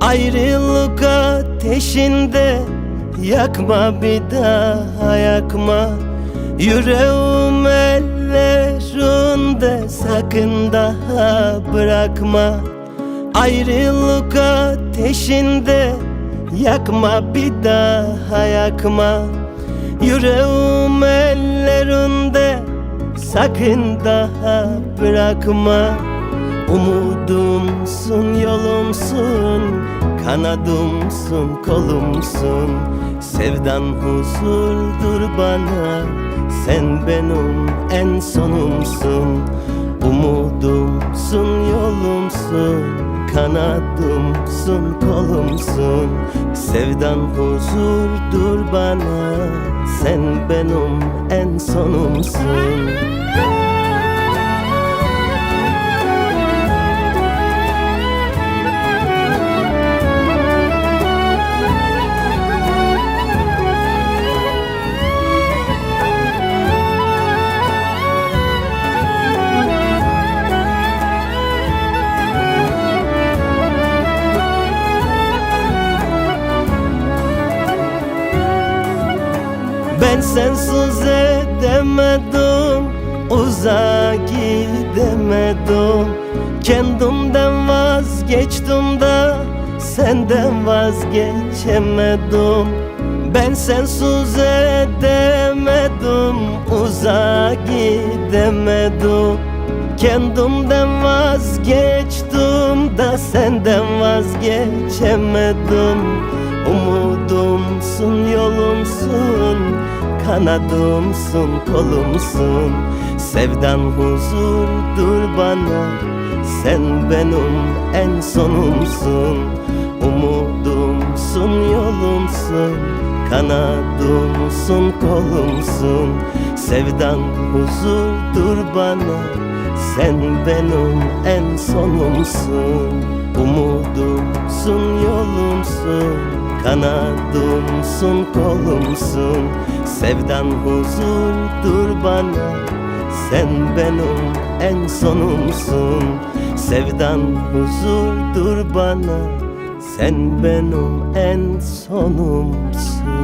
Ayrılık ateşinde Yakma bir daha yakma. Yüreğim ellerinde Sakın daha bırakma. Ayrılık ateşinde ateşinde Yakma bir daha yakma. Yüreğim ellerinde Sakın daha bırakma. Umudumsun, yolumsun Kanadımsın, kolumsun. Sevdan huzurdur bana Sen benim en sonumsun Umudumsun, yolumsun Kanadımsın, kolumsun. Sevdan huzurdur bana Sen benim en sonumsun Ben sensiz edemedim Uzağa gidemedim. Kendimden vazgeçtim de Senden vazgeçemedim. Ben sensiz edemedim Uzağa gidemedim. Kendimden vazgeçtim da Senden vazgeçemedim. Umudumsun, yolumsun Kanadımsın, kolumsun. Sevdan huzurdur bana Sen benim en sonumsun. Umudumsun, yolumsun Kanadımsın, kolumsun. Sevdan huzurdur bana Sen benim en sonumsun. Umudumsun, yolumsun Kanadımsın, kolumsun. Sevdan huzurdur bana. Sen benim en sonumsun. Sevdan huzurdur bana. Sen benim en sonumsun